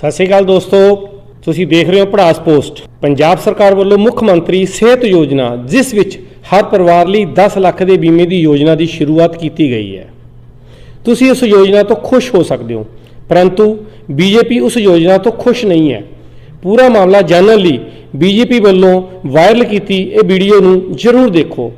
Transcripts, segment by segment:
ਸਤਿ ਸ਼੍ਰੀ ਅਕਾਲ ਦੋਸਤੋ, ਤੁਸੀਂ ਦੇਖ ਰਹੇ ਹੋ ਪੜਾਸ ਪੋਸਟ। ਪੰਜਾਬ ਸਰਕਾਰ ਵੱਲੋਂ ਮੁੱਖ ਮੰਤਰੀ ਸਿਹਤ ਯੋਜਨਾ, ਜਿਸ ਵਿੱਚ ਹਰ ਪਰਿਵਾਰ ਲਈ 10 ਲੱਖ ਦੇ ਬੀਮੇ ਦੀ ਯੋਜਨਾ ਦੀ ਸ਼ੁਰੂਆਤ ਕੀਤੀ ਗਈ ਹੈ। ਤੁਸੀਂ ਉਸ ਯੋਜਨਾ ਤੋਂ ਖੁਸ਼ ਹੋ ਸਕਦੇ ਹੋ, ਪਰੰਤੂ ਬੀਜੇਪੀ ਉਸ ਯੋਜਨਾ ਤੋਂ ਖੁਸ਼ ਨਹੀਂ ਹੈ। ਪੂਰਾ ਮਾਮਲਾ ਜਾਣਨ ਲਈ ਬੀਜੇਪੀ ਵੱਲੋਂ ਵਾਇਰਲ ਕੀਤੀ ਇਹ ਵੀਡੀਓ ਨੂੰ ਜ਼ਰੂਰ ਦੇਖੋ।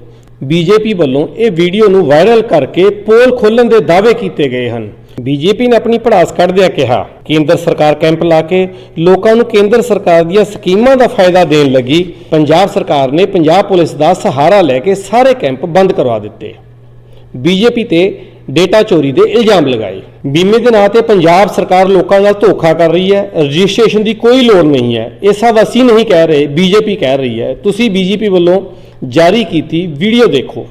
ਬੀਜੇਪੀ ਵੱਲੋਂ ਇਹ ਵੀਡੀਓ ਨੂੰ ਵਾਇਰਲ ਕਰਕੇ ਪੋਲ ਖੋਲਣ ਦੇ ਦਾਅਵੇ ਕੀਤੇ ਗਏ ਹਨ। ਬੀਜੇਪੀ ਨੇ ਆਪਣੀ ਪੜਾਸ ਕੱਢਦਿਆਂ ਕਿਹਾ, ਕੇਂਦਰ ਸਰਕਾਰ ਕੈਂਪ ਲਾ ਕੇ ਲੋਕਾਂ ਨੂੰ ਕੇਂਦਰ ਸਰਕਾਰ ਦੀਆਂ ਸਕੀਮਾਂ ਦਾ ਫਾਇਦਾ ਦੇਣ ਲੱਗੀ। ਪੰਜਾਬ ਸਰਕਾਰ ਨੇ ਪੰਜਾਬ ਪੁਲਿਸ ਦਾ ਸਹਾਰਾ ਲੈ ਕੇ ਸਾਰੇ ਕੈਂਪ ਬੰਦ ਕਰਵਾ ਦਿੱਤੇ। ਬੀਜੇਪੀ ਤੇ ਡੇਟਾ ਚੋਰੀ ਦੇ ਇਲਜ਼ਾਮ ਲਗਾਏ। ਬੀਮੇ ਦੇ ਨਾਂ ਤੇ ਪੰਜਾਬ ਸਰਕਾਰ ਲੋਕਾਂ ਨਾਲ ਧੋਖਾ ਕਰ ਰਹੀ ਹੈ। ਰਜਿਸਟ੍ਰੇਸ਼ਨ ਦੀ ਕੋਈ ਲੋੜ ਨਹੀਂ ਹੈ। ਇਹ ਸਭ ਅਸੀਂ ਨਹੀਂ ਕਹਿ ਰਹੇ, ਬੀਜੇਪੀ ਕਹਿ ਰਹੀ ਹੈ। ਤੁਸੀਂ ਬੀਜੇਪੀ ਵੱਲੋਂ ਜਾਰੀ ਕੀਤੀ ਵੀਡੀਓ ਦੇਖੋ।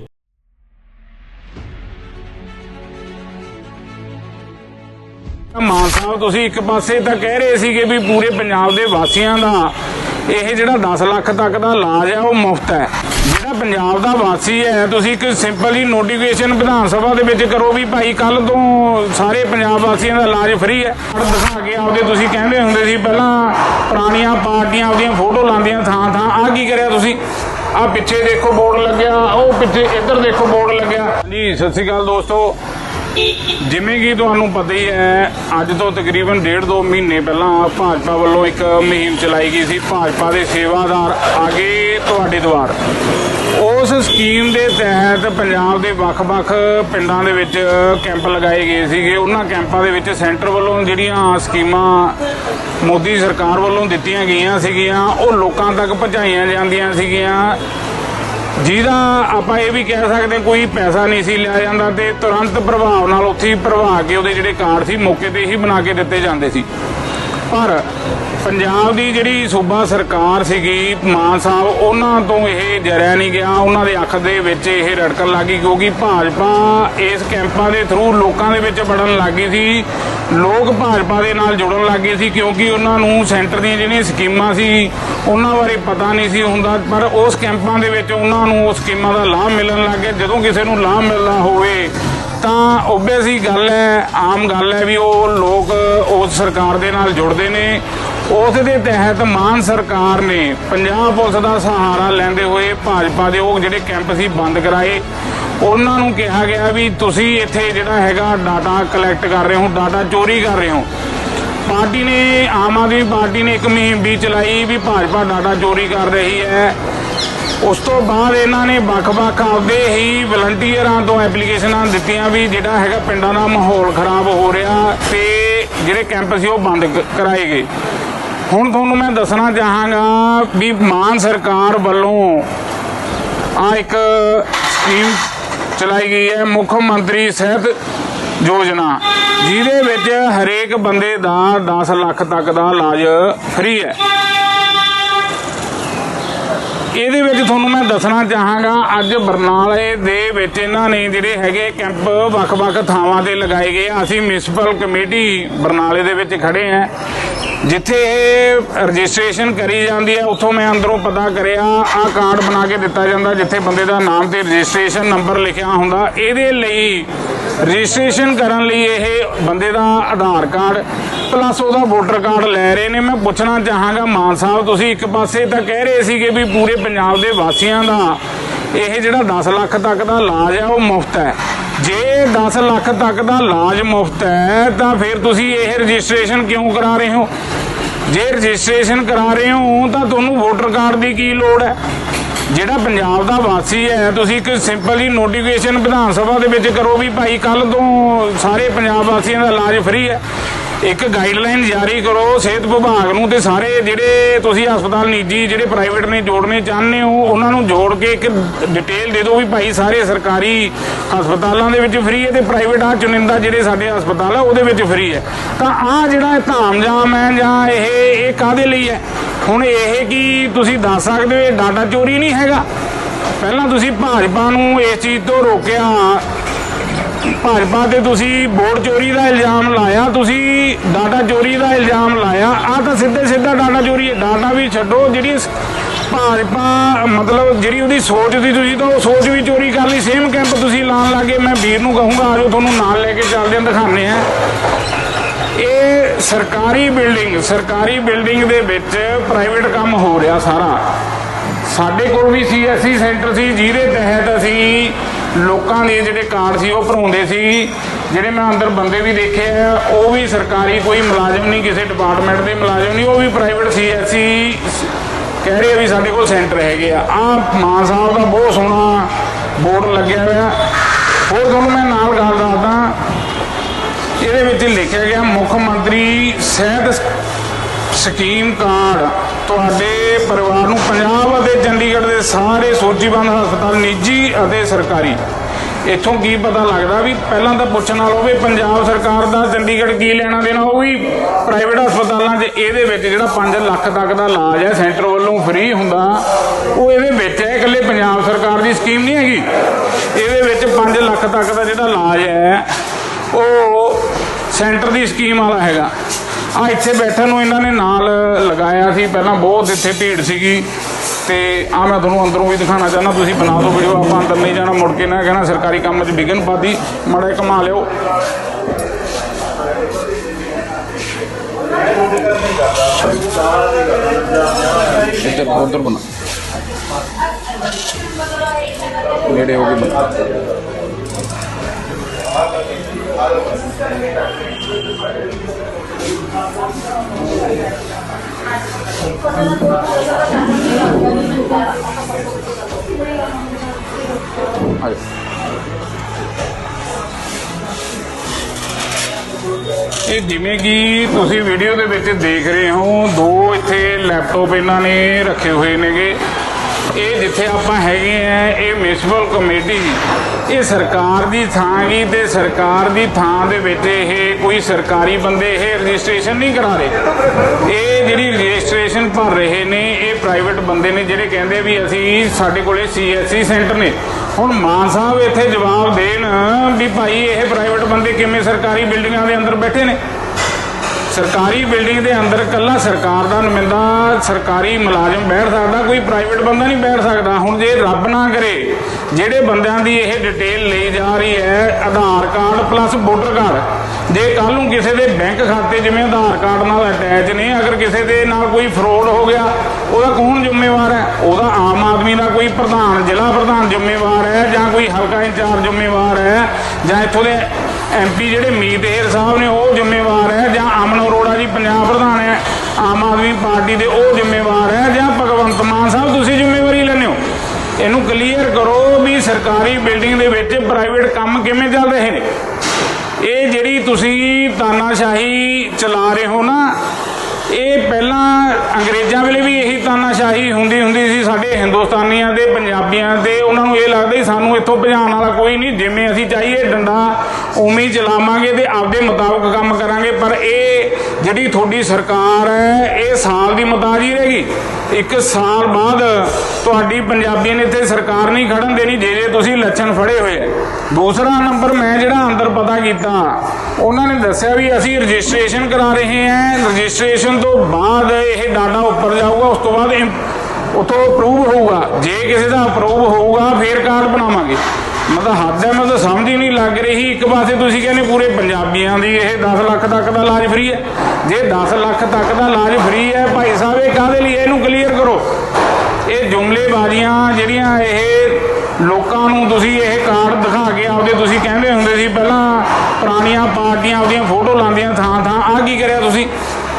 ਮਾਨ ਸਾਹਿਬ ਤੁਸੀਂ ਇੱਕ ਪਾਸੇ ਤਾਂ ਕਹਿ ਰਹੇ ਸੀਗੇ ਵੀ ਪੂਰੇ ਪੰਜਾਬ ਦੇ ਵਾਸੀਆਂ ਦਾ ਇਹ ਜਿਹੜਾ 10 ਲੱਖ ਤੱਕ ਦਾ ਇਲਾਜ ਹੈ, ਉਹ ਮੁਫਤ ਹੈ। ਜਿਹੜਾ ਪੰਜਾਬ ਦਾ ਵਾਸੀ ਹੈ, ਤੁਸੀਂ ਇੱਕ ਸਿੰਪਲ ਹੀ ਨੋਟੀਫਿਕੇਸ਼ਨ ਵਿਧਾਨ ਸਭਾ ਦੇ ਵਿੱਚ ਕਰੋ ਵੀ ਭਾਈ ਕੱਲ ਤੋਂ ਸਾਰੇ ਪੰਜਾਬ ਵਾਸੀਆਂ ਦਾ ਇਲਾਜ ਫ੍ਰੀ ਹੈ। ਪਰ ਦਿਖਾ ਕੇ ਆਪਦੇ ਤੁਸੀਂ ਕਹਿੰਦੇ ਹੁੰਦੇ ਸੀ, ਪਹਿਲਾਂ ਪੁਰਾਣੀਆਂ ਪਾਰਟੀਆਂ ਆਪਦੀਆਂ ਫੋਟੋ ਲਾਉਂਦੀਆਂ ਥਾਂ ਥਾਂ, ਆਹ ਕੀ ਕਰਿਆ ਤੁਸੀਂ? ਆ ਪਿੱਛੇ ਦੇਖੋ ਬੋਰਡ ਲੱਗਿਆ, ਉਹ ਪਿੱਛੇ ਇੱਧਰ ਦੇਖੋ ਬੋਰਡ ਲੱਗਿਆ। ਜੀ, ਸਤਿ ਸ਼੍ਰੀ ਅਕਾਲ ਦੋਸਤੋ। ਜਿਵੇਂ ਕਿ ਤੁਹਾਨੂੰ ਪਤਾ ਹੀ ਹੈ, ਅੱਜ ਤੋਂ ਤਕਰੀਬਨ ਡੇਢ ਦੋ ਮਹੀਨੇ ਪਹਿਲਾਂ ਭਾਜਪਾ ਵੱਲੋਂ ਇੱਕ ਮੁਹਿੰਮ ਚਲਾਈ ਗਈ ਸੀ, ਭਾਜਪਾ ਦੇ ਸੇਵਾਦਾਰ ਆਗੇ ਤੁਹਾਡੇ ਦੁਆਰ। ਉਸ ਸਕੀਮ ਦੇ ਤਹਿਤ ਪੰਜਾਬ ਦੇ ਵੱਖ-ਵੱਖ ਪਿੰਡਾਂ ਦੇ ਵਿੱਚ ਕੈਂਪ ਲਗਾਏ ਗਏ ਸੀਗੇ। ਉਹਨਾਂ ਕੈਂਪਾਂ ਦੇ ਵਿੱਚ ਸੈਂਟਰ ਵੱਲੋਂ ਜਿਹੜੀਆਂ ਸਕੀਮਾਂ ਮੋਦੀ ਸਰਕਾਰ ਵੱਲੋਂ ਦਿੱਤੀਆਂ ਗਈਆਂ ਸੀਗੀਆਂ, ਉਹ ਲੋਕਾਂ ਤੱਕ ਪਹੁੰਚਾਈਆਂ ਜਾਂਦੀਆਂ ਸੀਗੀਆਂ। ਜਿਹਦਾ ਆਪਾਂ ਇਹ ਵੀ ਕਹਿ ਸਕਦੇ ਕੋਈ ਪੈਸਾ ਨਹੀਂ ਸੀ ਲਿਆ ਜਾਂਦਾ ਤੇ ਤੁਰੰਤ ਪ੍ਰਭਾਵ ਨਾਲ ਉੱਥੇ ਹੀ ਭਰਵਾ ਕੇ ਉਹਦੇ ਜਿਹੜੇ ਕਾਰਡ ਸੀ, ਮੌਕੇ ਤੇ ਹੀ ਬਣਾ ਕੇ ਦਿੱਤੇ ਜਾਂਦੇ ਸੀ। ਪਰ ਪੰਜਾਬ ਦੀ ਜਿਹੜੀ ਸੂਬਾ ਸਰਕਾਰ ਸੀਗੀ, ਮਾਨ ਸਾਹਿਬ, ਉਹਨਾਂ ਤੋਂ ਇਹ ਜਰਿਆ ਨਹੀਂ ਗਿਆ। ਉਹਨਾਂ ਦੇ ਅੱਖ ਦੇ ਵਿੱਚ ਇਹ ਰੜਕਣ ਲੱਗੀ ਕਿਉਂਕਿ ਭਾਜਪਾ ਇਸ ਕੈਂਪਾਂ ਦੇ ਥਰੂ ਲੋਕਾਂ ਦੇ ਵਿੱਚ ਵੜਨ ਲੱਗੀ ਸੀ। ਲੋਕ ਭਾਜਪਾ ਦੇ ਨਾਲ ਜੁੜਨ ਲੱਗ ਗਏ ਸੀ ਕਿਉਂਕਿ ਉਹਨਾਂ ਨੂੰ ਸੈਂਟਰ ਦੀਆਂ ਜਿਹੜੀਆਂ ਸਕੀਮਾਂ ਸੀ, ਉਹਨਾਂ ਬਾਰੇ ਪਤਾ ਨਹੀਂ ਸੀ ਹੁੰਦਾ, ਪਰ ਉਸ ਕੈਂਪਾਂ ਦੇ ਵਿੱਚ ਉਹਨਾਂ ਨੂੰ ਉਸ ਸਕੀਮਾਂ ਦਾ ਲਾਭ ਮਿਲਣ ਲੱਗ ਗਿਆ। ਜਦੋਂ ਕਿਸੇ ਨੂੰ ਲਾਭ ਮਿਲਣਾ ਹੋਵੇ, ਤਾਂ ਓਬਵੀਅਸ ਹੀ ਗੱਲ ਹੈ, ਆਮ ਗੱਲ ਹੈ ਵੀ ਉਹ ਲੋਕ ਉਸ ਸਰਕਾਰ ਦੇ ਨਾਲ ਜੁੜਦੇ ਨੇ। ਉਸ ਦੇ ਤਹਿਤ ਮਾਨ ਸਰਕਾਰ ਨੇ ਪੰਜਾਬ ਪੁਲਿਸ ਦਾ ਸਹਾਰਾ ਲੈਂਦੇ ਹੋਏ ਭਾਜਪਾ ਦੇ ਉਹ ਜਿਹੜੇ ਕੈਂਪ ਸੀ, ਬੰਦ ਕਰਾਏ। ਉਹਨਾਂ ਨੂੰ ਕਿਹਾ ਗਿਆ ਵੀ ਤੁਸੀਂ ਇੱਥੇ ਜਿਹੜਾ ਹੈਗਾ ਡਾਟਾ ਕਲੈਕਟ ਕਰ ਰਹੇ ਹੋ ਡਾਟਾ ਚੋਰੀ ਕਰ ਰਹੇ ਹੋ। ਪਾਰਟੀ ਨੇ, ਆਮ ਆਦਮੀ ਪਾਰਟੀ ਨੇ ਇੱਕ ਮੁਹਿੰਮ ਵੀ ਚਲਾਈ ਵੀ ਭਾਜਪਾ ਡਾਟਾ ਚੋਰੀ ਕਰ ਰਹੀ ਹੈ। ਉਸ ਤੋਂ ਬਾਅਦ ਇਹਨਾਂ ਨੇ ਵੱਖ-ਵੱਖ ਆਪਦੇ ਹੀ ਵਲੰਟੀਅਰਾਂ ਤੋਂ ਐਪਲੀਕੇਸ਼ਨਾਂ ਦਿੱਤੀਆਂ ਵੀ ਜਿਹੜਾ ਹੈਗਾ ਪਿੰਡਾਂ ਦਾ ਮਾਹੌਲ ਖਰਾਬ ਹੋ ਰਿਹਾ ਤੇ ਜਿਹੜੇ ਕੈਂਪ ਸੀ ਉਹ ਬੰਦ ਕ- ਕਰਾਏ ਗਏ। ਹੁਣ ਤੁਹਾਨੂੰ ਮੈਂ ਦੱਸਣਾ ਚਾਹਾਂਗਾ ਵੀ ਮਾਨ ਸਰਕਾਰ ਵੱਲੋਂ ਆ ਇੱਕ ਸਕੀਮ ਚਲਾਈ ਗਈ ਹੈ ਮੁੱਖ ਮੰਤਰੀ ਸਿਹਤ ਯੋਜਨਾ, ਜਿਹਦੇ ਵਿੱਚ ਹਰੇਕ ਬੰਦੇ ਦਾ 10 ਲੱਖ ਤੱਕ ਦਾ ਇਲਾਜ ਫ੍ਰੀ ਹੈ। ਇਹਦੇ ਵਿੱਚ ਤੁਹਾਨੂੰ ਮੈਂ ਦੱਸਣਾ ਚਾਹਾਂਗਾ, ਅੱਜ ਬਰਨਾਲੇ ਦੇ ਵਿੱਚ ਇਹਨਾਂ ਨੇ ਜਿਹੜੇ ਹੈਗੇ ਕੈਂਪ ਵੱਖ-ਵੱਖ ਥਾਵਾਂ ਤੇ ਲਗਾਏ ਗਏ ਅਸੀਂ ਮਿਊਨਿਸਪਲ ਕਮੇਟੀ ਬਰਨਾਲੇ ਦੇ ਵਿੱਚ ਖੜੇ ਆ। ਜਿੱਥੇ ਇਹ ਰਜਿਸਟ੍ਰੇਸ਼ਨ ਕਰੀ ਜਾਂਦੀ ਹੈ ਉੱਥੋਂ ਮੈਂ ਅੰਦਰੋਂ ਪਤਾ ਕਰਿਆ, ਆਹ ਕਾਰਡ ਬਣਾ ਕੇ ਦਿੱਤਾ ਜਾਂਦਾ ਜਿੱਥੇ ਬੰਦੇ ਦਾ ਨਾਮ ਤੇ ਰਜਿਸਟ੍ਰੇਸ਼ਨ ਨੰਬਰ ਲਿਖਿਆ ਹੁੰਦਾ। ਇਹਦੇ ਲਈ ਰਜਿਸਟ੍ਰੇਸ਼ਨ ਕਰਨ ਲਈ ਇਹ ਬੰਦੇ ਦਾ ਆਧਾਰ ਕਾਰਡ ਪਲੱਸ ਉਹਦਾ ਵੋਟਰ ਕਾਰਡ ਲੈ ਰਹੇ ਨੇ। ਮੈਂ ਪੁੱਛਣਾ ਚਾਹਾਂਗਾ, ਮਾਨ ਸਾਹਿਬ, ਤੁਸੀਂ ਇੱਕ ਪਾਸੇ ਤਾਂ ਕਹਿ ਰਹੇ ਸੀਗੇ ਵੀ ਪੂਰੇ ਪੰਜਾਬ ਦੇ ਵਾਸੀਆਂ ਦਾ ਇਹ ਜਿਹੜਾ 10 ਲੱਖ ਤੱਕ ਦਾ ਇਲਾਜ ਹੈ, ਉਹ ਮੁਫਤ ਹੈ। ਜੇ 10 ਲੱਖ ਤੱਕ ਦਾ ਇਲਾਜ ਮੁਫਤ ਹੈ, ਤਾਂ ਫਿਰ ਤੁਸੀਂ ਇਹ ਰਜਿਸਟ੍ਰੇਸ਼ਨ ਕਿਉਂ ਕਰਾ ਰਹੇ ਹੋ? ਜੇ ਰਜਿਸਟ੍ਰੇਸ਼ਨ ਕਰਾ ਰਹੇ ਹੋ, ਤਾਂ ਤੁਹਾਨੂੰ ਵੋਟਰ ਕਾਰਡ ਦੀ ਕੀ ਲੋੜ ਹੈ? ਜਿਹੜਾ ਪੰਜਾਬ ਦਾ ਵਾਸੀ ਹੈ, ਤੁਸੀਂ ਇੱਕ ਸਿੰਪਲ ਜੀ ਨੋਟੀਫਿਕੇਸ਼ਨ ਵਿਧਾਨ ਸਭਾ ਦੇ ਵਿੱਚ ਕਰੋ ਵੀ ਭਾਈ ਕੱਲ ਤੋਂ ਸਾਰੇ ਪੰਜਾਬ ਵਾਸੀਆਂ ਦਾ ਇਲਾਜ ਫ੍ਰੀ ਹੈ। ਇੱਕ ਗਾਈਡਲਾਈਨ ਜਾਰੀ ਕਰੋ ਸਿਹਤ ਵਿਭਾਗ ਨੂੰ ਤੇ ਸਾਰੇ ਜਿਹੜੇ ਤੁਸੀਂ ਹਸਪਤਾਲ ਨਿੱਜੀ, ਜਿਹੜੇ ਪ੍ਰਾਈਵੇਟ ਨੇ ਜੋੜਨੇ ਚਾਹੁੰਦੇ ਹੋ, ਉਹਨਾਂ ਨੂੰ ਜੋੜ ਕੇ ਇੱਕ ਡਿਟੇਲ ਦੇ ਦਿਓ ਵੀ ਭਾਈ ਸਾਰੇ ਸਰਕਾਰੀ ਹਸਪਤਾਲਾਂ ਦੇ ਵਿੱਚ ਫ੍ਰੀ ਹੈ ਤੇ ਪ੍ਰਾਈਵੇਟ ਆ ਚੁਣਿੰਦਾ ਜਿਹੜੇ ਸਾਡੇ ਹਸਪਤਾਲ ਆ, ਉਹਦੇ ਵਿੱਚ ਫ੍ਰੀ ਹੈ। ਤਾਂ ਆ ਜਿਹੜਾ ਇਹ ਧਾਮਜਾਮ ਹੈ ਜਾਂ ਇਹ ਇਹ ਕਾਦੇ ਲਈ ਹੈ? ਹੁਣ ਇਹ ਕੀ ਤੁਸੀਂ ਦੱਸ ਸਕਦੇ ਹੋ, ਇਹ ਡਾਟਾ ਚੋਰੀ ਨਹੀਂ ਹੈਗਾ। ਪਹਿਲਾਂ ਤੁਸੀਂ ਭਾਜਪਾ ਨੂੰ ਇਸ ਚੀਜ਼ ਤੋਂ ਰੋਕਿਆ ਭਾਜਪਾ ਤੇ ਤੁਸੀਂ ਵੋਟ ਚੋਰੀ ਦਾ ਇਲਜ਼ਾਮ ਲਾਇਆ, ਤੁਸੀਂ ਡਾਟਾ ਚੋਰੀ ਦਾ ਇਲਜ਼ਾਮ ਲਾਇਆ ਆ ਤਾਂ ਸਿੱਧੇ ਸਿੱਧਾ ਡਾਟਾ ਚੋਰੀ ਹੈ। ਡਾਟਾ ਵੀ ਛੱਡੋ, ਜਿਹੜੀ ਭਾਜਪਾ ਮਤਲਬ ਜਿਹੜੀ ਉਹਦੀ ਸੋਚ ਦੀ ਤੁਸੀਂ ਤਾਂ ਉਹ ਸੋਚ ਵੀ ਚੋਰੀ ਕਰ ਲਈ ਸੇਮ ਕੈਂਪ ਤੁਸੀਂ ਲਾਉਣ ਲੱਗੇ, ਮੈਂ ਵੀਰ ਨੂੰ ਕਹੂੰਗਾ, ਆਜੋ ਤੁਹਾਨੂੰ ਨਾਲ ਲੈ ਕੇ ਚੱਲਦੇ ਹਾਂ, ਦਿਖਾਉਂਦੇ ਹਾਂ। ਇਹ ਸਰਕਾਰੀ ਬਿਲਡਿੰਗ ਸਰਕਾਰੀ ਬਿਲਡਿੰਗ ਦੇ ਵਿੱਚ ਪ੍ਰਾਈਵੇਟ ਕੰਮ ਹੋ ਰਿਹਾ ਸਾਰਾ। ਸਾਡੇ ਕੋਲ ਵੀ ਸੀਐਸਸੀ ਸੈਂਟਰ ਸੀ, ਜਿਹਦੇ ਤਹਿਤ ਅਸੀਂ ਲੋਕਾਂ ਦੇ ਜਿਹੜੇ ਕਾਰਡ ਸੀ, ਉਹ ਭਰਾਉਂਦੇ ਸੀ। ਜਿਹੜੇ ਮੈਂ ਅੰਦਰ ਬੰਦੇ ਵੀ ਦੇਖੇ ਆ, ਉਹ ਵੀ ਸਰਕਾਰੀ ਕੋਈ ਮੁਲਾਜ਼ਮ ਨਹੀਂ, ਕਿਸੇ ਡਿਪਾਰਟਮੈਂਟ ਦੇ ਮੁਲਾਜ਼ਮ ਨਹੀਂ, ਉਹ ਵੀ ਪ੍ਰਾਈਵੇਟ ਸੀਐਸਸੀ ਕਹਿ ਰਹੇ ਆ ਵੀ ਸਾਡੇ ਕੋਲ ਸੈਂਟਰ ਹੈਗੇ ਆ। ਆ ਮਾਨ ਸਾਹਿਬ ਦਾ ਬਹੁਤ ਸੋਹਣਾ ਬੋਰਡ ਲੱਗਿਆ ਹੋਇਆ। ਹੋਰ ਤੁਹਾਨੂੰ ਮੈਂ ਨਾਲ ਗੱਲ ਦੱਸਦਾ। ਇਹਦੇ ਵਿੱਚ ਲਿਖਿਆ ਗਿਆ ਮੁੱਖ ਮੰਤਰੀ ਸਿਹਤ ਸਕੀਮ ਕਾਰਡ। ਤੁਹਾਡੇ ਪਰਿਵਾਰ ਨੂੰ ਪੰਜਾਬ ਅਤੇ ਚੰਡੀਗੜ੍ਹ ਦੇ ਸਾਰੇ ਸੂਚੀਬੱਧ ਹਸਪਤਾਲ, ਨਿੱਜੀ ਅਤੇ ਸਰਕਾਰੀ। ਇੱਥੋਂ ਕੀ ਪਤਾ ਲੱਗਦਾ ਵੀ ਪਹਿਲਾਂ ਤਾਂ ਪੁੱਛਣ ਨਾਲ ਹੋਵੇ, ਪੰਜਾਬ ਸਰਕਾਰ ਦਾ ਚੰਡੀਗੜ੍ਹ ਕੀ ਲੈਣਾ ਦੇਣਾ ਉਹ ਵੀ ਪ੍ਰਾਈਵੇਟ ਹਸਪਤਾਲਾਂ 'ਚ ਇਹਦੇ ਵਿੱਚ ਜਿਹੜਾ 5 ਲੱਖ ਤੱਕ ਦਾ ਇਲਾਜ ਹੈ, ਸੈਂਟਰ ਵੱਲੋਂ ਫ੍ਰੀ ਹੁੰਦਾ, ਉਹ ਇਹਦੇ ਵਿੱਚ ਹੈ ਇਕੱਲੇ ਪੰਜਾਬ ਸਰਕਾਰ ਦੀ ਸਕੀਮ ਨਹੀਂ ਹੈਗੀ। ਇਹਦੇ ਵਿੱਚ 5 ਲੱਖ ਤੱਕ ਦਾ ਜਿਹੜਾ ਇਲਾਜ ਹੈ, ਉਹ ਸੈਂਟਰ ਦੀ ਸਕੀਮ ਵਾਲਾ ਹੈਗਾ। ਆ ਇੱਥੇ ਬੈਠਣ ਨੂੰ ਇਹਨਾਂ ਨੇ ਨਾਲ ਲਗਾਇਆ ਸੀ, ਪਹਿਲਾਂ ਬਹੁਤ ਇੱਥੇ ਭੀੜ ਸੀਗੀ। ਤੇ ਆ ਮੈਂ ਤੁਹਾਨੂੰ ਅੰਦਰੋਂ ਵੀ ਦਿਖਾਣਾ ਚਾਹੁੰਦਾ, ਤੁਸੀਂ ਬਣਾ ਦਿਓ ਵੀਡੀਓ ਆਪਾਂ ਅੰਦਰ ਨਹੀਂ ਜਾਣਾ, ਮੁੜ ਕੇ ਨਾ ਕਹਿਣਾ ਸਰਕਾਰੀ ਕੰਮ 'ਚ ਵਿਗਨ ਪਾਦੀ ਮਾੜਾ ਜਿਹਾ ਕਮਾ ਲਿਓ। ਇੱਧਰ ਉਧਰ ਬਣਾ। ਨੇੜੇ ਹੋ ਕੇ ਬਣਾ। ਆਜੋ ਇਹ ਜਿਵੇਂ ਕਿ ਤੁਸੀਂ ਵੀਡੀਓ ਦੇ ਵਿੱਚ ਦੇਖ ਰਹੇ ਹੋ, ਦੋ ਇੱਥੇ ਲੈਪਟਾਪ ਇਹਨਾਂ ਨੇ ਰੱਖੇ ਹੋਏ ਨੇਗੇ। ਇਹ ਜਿੱਥੇ ਆਪਾਂ ਹੈਗੇ ਆ, ਇਹ ਮਿਊਨਿਸਪਲ ਕਮੇਟੀ ਇਹ ਸਰਕਾਰ ਦੀ ਥਾਂ ਗਈ ਤੇ ਸਰਕਾਰ ਦੀ ਥਾਂ ਦੇ ਵਿੱਚ ਇਹ ਕੋਈ ਸਰਕਾਰੀ ਬੰਦੇ ਇਹ ਰਜਿਸਟ੍ਰੇਸ਼ਨ ਨਹੀਂ ਕਰਾ ਰਹੇ। ਇਹ ਜਿਹੜੀ ਰਜਿਸਟ੍ਰੇਸ਼ਨ ਭਰ ਰਹੇ ਨੇ, ਇਹ ਪ੍ਰਾਈਵੇਟ ਬੰਦੇ ਨੇ ਜਿਹੜੇ ਕਹਿੰਦੇ ਵੀ ਅਸੀਂ ਸਾਡੇ ਕੋਲੇ ਸੀਐਸਸੀ ਸੈਂਟਰ ਨੇ। ਹੁਣ ਮਾਨ ਸਾਹਿਬ ਇੱਥੇ ਜਵਾਬ ਦੇਣ ਵੀ ਭਾਈ ਇਹ ਪ੍ਰਾਈਵੇਟ ਬੰਦੇ ਕਿਵੇਂ ਸਰਕਾਰੀ ਬਿਲਡਿੰਗਾਂ ਦੇ ਅੰਦਰ ਬੈਠੇ ਨੇ? ਸਰਕਾਰੀ ਬਿਲਡਿੰਗ ਦੇ ਅੰਦਰ ਕੱਲਾ ਸਰਕਾਰ ਦਾ ਨੁਮਾਇੰਦਾ, ਸਰਕਾਰੀ ਮੁਲਾਜ਼ਮ ਬੈਠ ਸਕਦਾ, ਕੋਈ ਪ੍ਰਾਈਵੇਟ ਬੰਦਾ ਨਹੀਂ ਬੈਠ ਸਕਦਾ। ਹੁਣ ਜੇ ਰੱਬ ਨਾ ਕਰੇ, ਜਿਹੜੇ ਬੰਦਿਆਂ ਦੀ ਇਹ ਡਿਟੇਲ ਲਈ ਜਾ ਰਹੀ ਹੈ, Aadhaar card plus voter card ਜੇ ਕੱਲ ਨੂੰ ਕਿਸੇ ਦੇ ਬੈਂਕ ਖਾਤੇ ਜਿਵੇਂ ਆਧਾਰ ਕਾਰਡ ਨਾਲ ਅਟੈਚ ਨੇ, ਅਗਰ ਕਿਸੇ ਦੇ ਨਾਲ ਕੋਈ ਫਰੋਡ ਹੋ ਗਿਆ, ਉਹਦਾ ਕੌਣ ਜ਼ਿੰਮੇਵਾਰ ਹੈ? ਉਹਦਾ ਆਮ ਆਦਮੀ ਦਾ ਕੋਈ ਪ੍ਰਧਾਨ, ਜ਼ਿਲ੍ਹਾ ਪ੍ਰਧਾਨ ਜ਼ਿੰਮੇਵਾਰ ਹੈ ਜਾਂ ਕੋਈ ਹਲਕਾ ਇੰਚਾਰਜ ਜ਼ਿੰਮੇਵਾਰ ਹੈ ਜਾਂ ਇੱਥੋਂ ਦੇ ਐਮਪੀ ਜਿਹੜੇ ਮੀਤ ਹੇਰ ਸਾਹਿਬ ਨੇ, ਉਹ ਜ਼ਿੰਮੇਵਾਰ ਹੈ ਜਾਂ ਅਮਨ ਅਰੋੜਾ ਜੀ ਪੰਜਾਬ ਪ੍ਰਧਾਨ ਹੈ, ਆਮ ਆਦਮੀ ਪਾਰਟੀ ਦੇ, ਉਹ ਜ਼ਿੰਮੇਵਾਰ ਹੈ ਜਾਂ ਭਗਵੰਤ ਮਾਨ ਸਾਹਿਬ ਤੁਸੀਂ ਜ਼ਿੰਮੇਵਾਰੀ ਲੈਂਦੇ ਹੋ? ਇਹਨੂੰ ਕਲੀਅਰ ਕਰੋ ਵੀ ਸਰਕਾਰੀ ਬਿਲਡਿੰਗ ਦੇ ਵਿੱਚ ਪ੍ਰਾਈਵੇਟ ਕੰਮ ਕਿਵੇਂ ਚੱਲ ਰਹੇ ਨੇ। ਇਹ ਜਿਹੜੀ ਤੁਸੀਂ ਤਾਨਾਸ਼ਾਹੀ ਚਲਾ ਰਹੇ ਹੋ ਨਾ, ਇਹ ਪਹਿਲਾਂ ਅੰਗਰੇਜ਼ਾਂ ਵੇਲੇ ਵੀ ਇਹੀ ਤਾਨਾਸ਼ਾਹੀ ਹੁੰਦੀ ਹੁੰਦੀ ਸੀ, ਸਾਡੇ ਹਿੰਦੁਸਤਾਨੀਆਂ ਦੇ, ਪੰਜਾਬੀਆਂ ਦੇ, ਉਹਨਾਂ ਨੂੰ ਇਹ ਲੱਗਦਾ ਸੀ ਸਾਨੂੰ ਇੱਥੋਂ ਭਜਾਉਣ ਵਾਲਾ ਕੋਈ ਨਹੀਂ, ਜਿਵੇਂ ਅਸੀਂ ਚਾਹੀਏ ਡੰਡਾ ਉਮੀ ਹੀ ਚਲਾਵਾਂਗੇ ਤੇ ਆਪਦੇ ਮੁਤਾਬਕ ਕੰਮ ਕਰਾਂਗੇ, ਪਰ ਇਹ ਜਿਹੜੀ ਤੁਹਾਡੀ ਸਰਕਾਰ ਹੈ, ਇਹ ਸਾਲ ਦੀ ਮੁਤਾਜ ਹੀ ਰਹੇਗੀ ਇੱਕ ਸਾਲ ਬਾਅਦ ਤੁਹਾਡੀ ਪੰਜਾਬੀਆਂ ਨੇ ਇੱਥੇ ਸਰਕਾਰ ਨਹੀਂ ਖੜਨ ਦੇਣੀ ਜਿਹੜੇ ਤੁਸੀਂ ਲੱਛਣ ਫੜੇ ਹੋਏ। ਹੈ ਦੂਸਰਾ ਨੰਬਰ ਮੈਂ ਜਿਹੜਾ ਅੰਦਰ ਪਤਾ ਕੀਤਾ, ਉਹਨਾਂ ਨੇ ਦੱਸਿਆ ਵੀ ਅਸੀਂ ਰਜਿਸਟ੍ਰੇਸ਼ਨ ਕਰਾ ਰਹੇ ਹਾਂ। ਰਜਿਸਟ੍ਰੇਸ਼ਨ ਤੋਂ ਬਾਅਦ ਇਹ ਡਾਟਾ ਉੱਪਰ ਜਾਊਗਾ, ਉਸ ਤੋਂ ਬਾਅਦ ਇਮ- ਉੱਥੋਂ ਅਪਰੂਵ ਹੋਊਗਾ। ਜੇ ਕਿਸੇ ਦਾ ਅਪਰੂਵ ਹੋਊਗਾ, ਫੇਰ ਕਾਰਡ ਬਣਾਵਾਂਗੇ। ਮਤਲਬ ਹੱਦ ਹੈ ਮਤਲਬ ਸਮਝ ਹੀ ਨਹੀਂ ਲੱਗ ਰਹੀ। ਇੱਕ ਪਾਸੇ ਤੁਸੀਂ ਕਹਿੰਦੇ ਪੂਰੇ ਪੰਜਾਬੀਆਂ ਦੀ ਇਹ 10 ਲੱਖ ਤੱਕ ਦਾ ਇਲਾਜ ਫ੍ਰੀ ਹੈ। ਜੇ 10 ਲੱਖ ਤੱਕ ਦਾ ਇਲਾਜ ਫ੍ਰੀ ਹੈ, ਭਾਈ ਸਾਹਿਬ, ਇਹ ਕਾਹਦੇ ਲਈ? ਇਹਨੂੰ ਕਲੀਅਰ ਕਰੋ। ਇਹ ਜੁਮਲੇਬਾਜ਼ੀਆਂ ਜਿਹੜੀਆਂ ਇਹ ਲੋਕਾਂ ਨੂੰ ਤੁਸੀਂ ਇਹ ਕਾਰਡ ਦਿਖਾ ਕੇ ਆਪਦੇ ਤੁਸੀਂ ਕਹਿੰਦੇ ਹੁੰਦੇ ਸੀ, ਪਹਿਲਾਂ ਪੁਰਾਣੀਆਂ ਪਾਰਟੀਆਂ ਆਪਦੀਆਂ ਫੋਟੋ ਲਾਉਂਦੀਆਂ ਥਾਂ ਥਾਂ ਆਹ ਕੀ ਕਰਿਆ ਤੁਸੀਂ?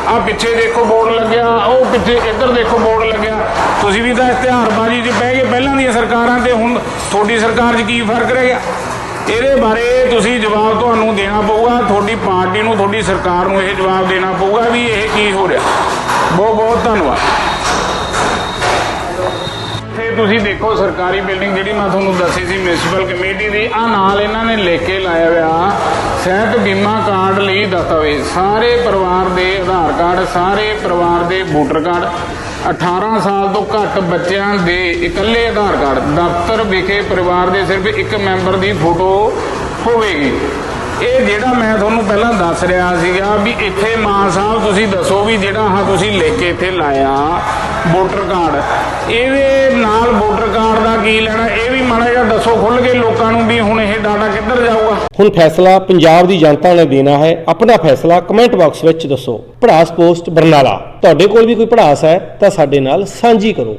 ਆ ਪਿੱਛੇ ਦੇਖੋ ਬੋਰਡ ਲੱਗਿਆ, ਉਹ ਪਿੱਛੇ ਇੱਧਰ ਦੇਖੋ ਬੋਰਡ ਲੱਗਿਆ। ਤੁਸੀਂ ਵੀ ਤਾਂ ਇਸ਼ਤਿਹਾਰਬਾਜ਼ੀ 'ਚ ਬਹਿ ਗਏ ਪਹਿਲਾਂ ਦੀਆਂ ਸਰਕਾਰਾਂ ਤੇ, ਹੁਣ ਤੁਹਾਡੀ ਸਰਕਾਰ 'ਚ ਕੀ ਫ਼ਰਕ ਰਹਿ ਗਿਆ? ਇਹਦੇ ਬਾਰੇ ਤੁਸੀਂ ਜਵਾਬ ਤੁਹਾਨੂੰ ਦੇਣਾ ਪਊਗਾ, ਤੁਹਾਡੀ ਪਾਰਟੀ ਨੂੰ, ਤੁਹਾਡੀ ਸਰਕਾਰ ਨੂੰ ਇਹ ਜਵਾਬ ਦੇਣਾ ਪਊਗਾ ਵੀ ਇਹ ਕੀ ਹੋ ਰਿਹਾ। ਬਹੁਤ ਬਹੁਤ ਧੰਨਵਾਦ। ਇੱਥੇ ਤੁਸੀਂ ਦੇਖੋ ਸਰਕਾਰੀ ਬਿਲਡਿੰਗ ਜਿਹੜੀ ਮੈਂ ਤੁਹਾਨੂੰ ਦੱਸੀ ਸੀ ਮਿਊਨਿਸਪਲ ਕਮੇਟੀ ਦੀ ਆ ਨਾਲ ਇਹਨਾਂ ਨੇ ਲਿਖ ਕੇ ਲਾਇਆ ਹੋਇਆ ਸਿਹਤ ਬੀਮਾ ਕਾਰਡ ਲਈ ਦਸਤਾਵੇਜ਼। ਸਾਰੇ ਪਰਿਵਾਰ ਦੇ ਆਧਾਰ ਕਾਰਡ, ਸਾਰੇ ਪਰਿਵਾਰ ਦੇ ਵੋਟਰ ਕਾਰਡ 18 ਸਾਲ ਤੋਂ ਘੱਟ ਬੱਚਿਆਂ ਦੇ ਇਕੱਲੇ ਆਧਾਰ ਕਾਰਡ, ਦਫ਼ਤਰ ਵਿਖੇ ਪਰਿਵਾਰ ਦੇ ਸਿਰਫ ਇੱਕ ਮੈਂਬਰ ਦੀ ਫੋਟੋ ਹੋਵੇਗੀ। ਇਹ ਜਿਹੜਾ ਮੈਂ ਤੁਹਾਨੂੰ ਪਹਿਲਾਂ ਦੱਸ ਰਿਹਾ ਸੀਗਾ ਵੀ ਇੱਥੇ ਮਾਨ ਸਾਹਿਬ, ਤੁਸੀਂ ਦੱਸੋ ਵੀ ਜਿਹੜਾ ਆਹ ਤੁਸੀਂ ਲਿਖ ਕੇ ਇੱਥੇ ਲਾਇਆ ਵੋਟਰ ਕਾਰਡ। ਇਹਦੇ ਨਾਲ ਵੋਟਰ ਕਾਰਡ ਦਾ ਕੀ ਲੈਣਾ, ਇਹ ਵੀ ਮਾੜਾ ਜਿਹਾ ਦੱਸੋ ਖੁੱਲ ਕੇ ਲੋਕਾਂ ਨੂੰ ਵੀ ਹੁਣ ਇਹ ਡਾਟਾ ਕਿੱਧਰ ਜਾਊਗਾ। ਹੁਣ ਫੈਸਲਾ ਪੰਜਾਬ ਦੀ ਜਨਤਾ ਨੇ ਦੇਣਾ ਹੈ। ਆਪਣਾ ਫੈਸਲਾ ਕਮੈਂਟ ਬਾਕਸ ਵਿੱਚ ਦੱਸੋ। ਪੜਾਸ ਪੋਸਟ ਬਰਨਾਲਾ। ਤੁਹਾਡੇ ਕੋਲ ਵੀ ਕੋਈ ਪੜਾਸ ਹੈ ਤਾਂ ਸਾਡੇ ਨਾਲ ਸਾਂਝੀ ਕਰੋ।